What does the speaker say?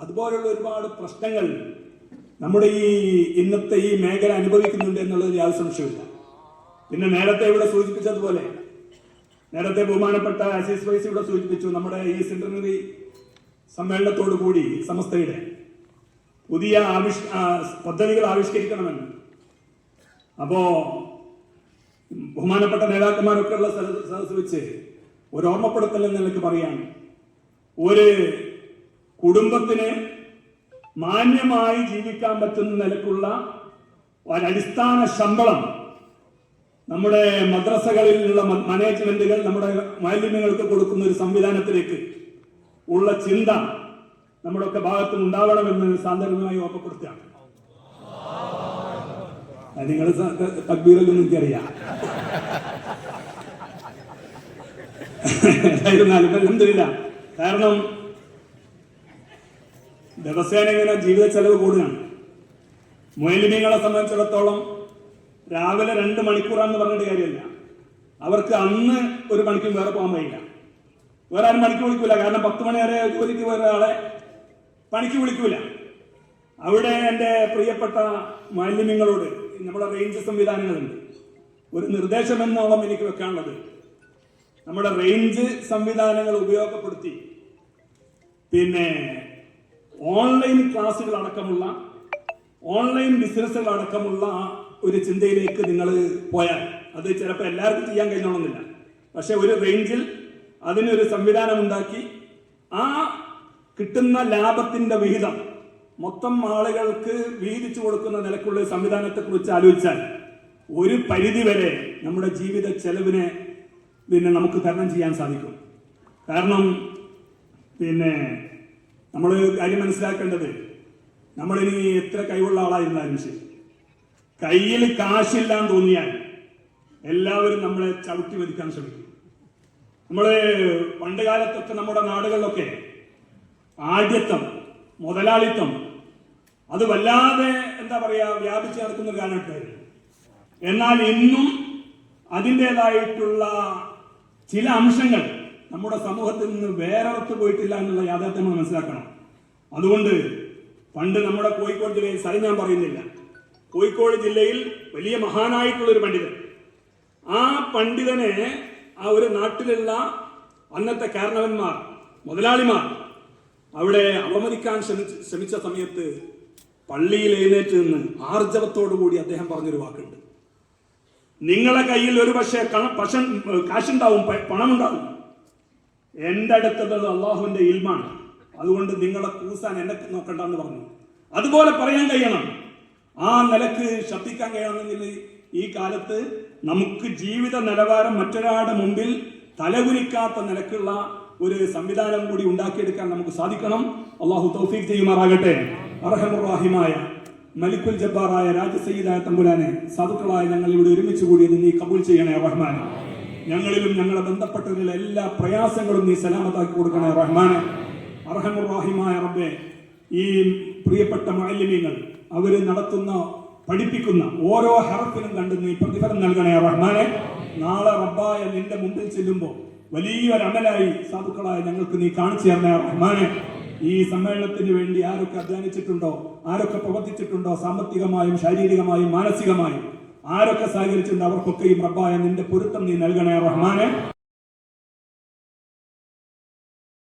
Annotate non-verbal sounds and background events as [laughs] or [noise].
അതുപോലുള്ള ഒരുപാട് പ്രശ്നങ്ങൾ നമ്മുടെ ഈ ഇന്നത്തെ ഈ മേഖല അനുഭവിക്കുന്നുണ്ട് എന്നുള്ളത് യാതൊരു സംശയമില്ല പിന്നെ നേരത്തെ ഇവിടെ സൂചിപ്പിച്ചതുപോലെ നേരത്തെ ബഹുമാനപ്പെട്ട അസീസ് വൈസ് ഇവിടെ സൂചിപ്പിച്ചു നമ്മുടെ ഈ സെന്റിനറി സമ്മേളനത്തോടു കൂടി സമസ്തയുടെ പുതിയ ആവിഷ് പദ്ധതികൾ ആവിഷ്കരിക്കണമെന്ന് അപ്പോ ബഹുമാനപ്പെട്ട നേതാക്കന്മാരൊക്കെ ഉള്ള സദസ് വെച്ച് ഒരു ഓർമ്മപ്പെടുത്തൽ എന്ന പറയാൻ ഒരു കുടുംബത്തിന് മാന്യമായി ജീവിക്കാൻ പറ്റുന്ന നിലക്കുള്ള ഒരടിസ്ഥാന ശമ്പളം നമ്മുടെ മദ്രസകളിലുള്ള മാനേജ്മെന്റുകൾ നമ്മുടെ മാലിന്യങ്ങൾക്ക് കൊടുക്കുന്ന ഒരു സംവിധാനത്തിലേക്ക് ഉള്ള ചിന്ത നമ്മുടെ ഒക്കെ ഭാഗത്തും ഉണ്ടാവണമെന്ന് സാന്ദർഭികമായി ഓർമ്മപ്പെടുത്തുകയാണ് നിങ്ങൾ തക്ബീറൊന്നും എനിക്കറിയാം. [laughs] എന്തായിരുന്നാലും എന്തില്ല കാരണം ദിവസേന ഇങ്ങനെ ജീവിത ചെലവ് കൂടുകയാണ്. മൊയിലിമീങ്ങളെ സംബന്ധിച്ചിടത്തോളം രാവിലെ രണ്ട് മണിക്കൂറാന്ന് പറഞ്ഞിട്ട് കാര്യമില്ല. അവർക്ക് അന്ന് ഒരു മണിക്കൂർ വേറെ പോകാൻ വയ്യില്ല വേറെ ആരും പണിക്ക് വിളിക്കൂല. കാരണം പത്ത് മണി വരെ ജോലിക്ക് ഒരാളെ പണിക്ക് വിളിക്കൂല. അവിടെ എന്റെ പ്രിയപ്പെട്ട മാലിന്യങ്ങളോട് നമ്മുടെ റേഞ്ച് സംവിധാനങ്ങളുണ്ട്. ഒരു നിർദ്ദേശം എന്നോളം എനിക്ക് വെക്കാനുള്ളത്. നമ്മുടെ റേഞ്ച് സംവിധാനങ്ങൾ ഉപയോഗപ്പെടുത്തി. പിന്നെ ഓൺലൈൻ ക്ലാസ്സുകൾ അടക്കമുള്ള ഓൺലൈൻ ബിസിനസ്സുകൾ അടക്കമുള്ള ഒരു ചിന്തയിലേക്ക് നിങ്ങൾ പോയാൽ അത് ചിലപ്പോൾ എല്ലാവർക്കും ചെയ്യാൻ കഴിഞ്ഞോണമെന്നില്ല പക്ഷെ ഒരു റേഞ്ചിൽ അതിനൊരു സംവിധാനം ഉണ്ടാക്കി ആ കിട്ടുന്ന ലാഭത്തിന്റെ വിഹിതം മൊത്തം ആളുകൾക്ക് വീതിച്ചു കൊടുക്കുന്ന നിലക്കുള്ള സംവിധാനത്തെ സംവിധാനത്തെക്കുറിച്ച് ആലോചിച്ചാൽ ഒരു പരിധി വരെ നമ്മുടെ ജീവിത ചെലവിനെ പിന്നെ നമുക്ക് തരണം ചെയ്യാൻ സാധിക്കും. കാരണം പിന്നെ നമ്മൾ കാര്യം മനസ്സിലാക്കേണ്ടത് നമ്മളിനി എത്ര കഴിവുള്ള ആളായിരുന്നാലും ശരി. കയ്യിൽ കാശില്ലാന്ന് തോന്നിയാൽ എല്ലാവരും നമ്മളെ ചവിട്ടി വധിക്കാൻ ശ്രമിക്കും. നമ്മൾ പണ്ട് കാലത്തൊക്കെ നമ്മുടെ നാടുകളിലൊക്കെ ആദ്യത്വം മുതലാളിത്തം അത് വല്ലാതെ എന്താ പറയാ വ്യാപിച്ച് നടക്കുന്ന ഒരു കാലഘട്ടമായിരുന്നു എന്നാൽ ഇന്നും അതിന്റെതായിട്ടുള്ള ചില അംശങ്ങൾ നമ്മുടെ സമൂഹത്തിൽ നിന്ന് വേറെടുത്ത് പോയിട്ടില്ല എന്നുള്ള യാഥാർത്ഥ്യം നമ്മൾ മനസ്സിലാക്കണം. അതുകൊണ്ട് പണ്ട് നമ്മുടെ കോഴിക്കോട് ജില്ലയിൽ സ്ഥലം ഞാൻ പറയുന്നില്ല. കോഴിക്കോട് ജില്ലയിൽ വലിയ മഹാനായിട്ടുള്ള ഒരു പണ്ഡിതൻ. ആ പണ്ഡിതനെ ആ ഒരു നാട്ടിലുള്ള അന്നത്തെ കാരണവന്മാർ മുതലാളിമാർ അവിടെ അവമതിക്കാൻ ശ്രമിച്ച സമയത്ത് പള്ളിയിൽ എഴുന്നേറ്റ് നിന്ന് ആർജവത്തോടു കൂടി അദ്ദേഹം പറഞ്ഞൊരു വാക്കുണ്ട്. നിങ്ങളെ കയ്യിൽ ഒരു പക്ഷേ പശൻ കാശുണ്ടാവും പണമുണ്ടാവും. എന്റെ അടുത്തുള്ളത് അള്ളാഹുവിന്റെ ഇൽമാണ്. അതുകൊണ്ട് നിങ്ങളെ കൂസാൻ എന്നെ നോക്കണ്ട എന്ന് പറഞ്ഞു. അതുപോലെ പറയാൻ കഴിയണം. ആ നിലയ്ക്ക് ശബ്ദിക്കാൻ കഴിയണമെങ്കിൽ ഈ കാലത്ത് നമുക്ക് ജീവിത നിലവാരം മറ്റൊരാളുടെ മുമ്പിൽ തലകുലിക്കാത്ത നിലക്കുള്ള ഒരു സംവിധാനം കൂടി ഉണ്ടാക്കിയെടുക്കാൻ നമുക്ക് സാധിക്കണം. അള്ളാഹു തൗഫീഖ് ചെയ്യുമാറാകട്ടെ. അർഹമുറാഹിമായ മലിക്കുൽ ജബ്ബാറായ രാജസയ്യിദായ തമ്പുരാനെ സാധുക്കളായ ഞങ്ങൾ ഇവിടെ ഒരുമിച്ച് കൂടിയത് നീ കബൂൽ ചെയ്യണേ റഹ്മാൻ ഞങ്ങളിലും ഞങ്ങളെ ബന്ധപ്പെട്ടവരിലെ എല്ലാ പ്രയാസങ്ങളും നീ സലാമത്താക്കി കൊടുക്കണേ റഹ്മാനെ. അർഹമുറാഹിമായ റബ്ബെ ഈ പ്രിയപ്പെട്ട മാലിന്യങ്ങൾ അവർ നടത്തുന്ന പഠിപ്പിക്കുന്ന ഓരോ ഹറപ്പിനും കണ്ട് നീ പ്രതിഫലം നൽകണേ റഹ്മാനെ. നാളെ റബ്ബായ നിന്റെ മുമ്പിൽ ചെല്ലുമ്പോൾ വലിയൊരു അമലായി സാധുക്കളായ ഞങ്ങൾക്ക് നീ കാണിച്ചു തരണേ റഹ്മാനെ. ഈ സമ്മേളനത്തിന് വേണ്ടി ആരൊക്കെ അധ്വാനിച്ചിട്ടുണ്ടോ ആരൊക്കെ പ്രവർത്തിച്ചിട്ടുണ്ടോ സാമ്പത്തികമായും ശാരീരികമായും മാനസികമായും? ആരൊക്കെ സഹകരിച്ചിട്ടുണ്ട് ഈ റബ്ബായ നിന്റെ പൊരുത്തം നീ നൽകണേ റഹ്മാനെ.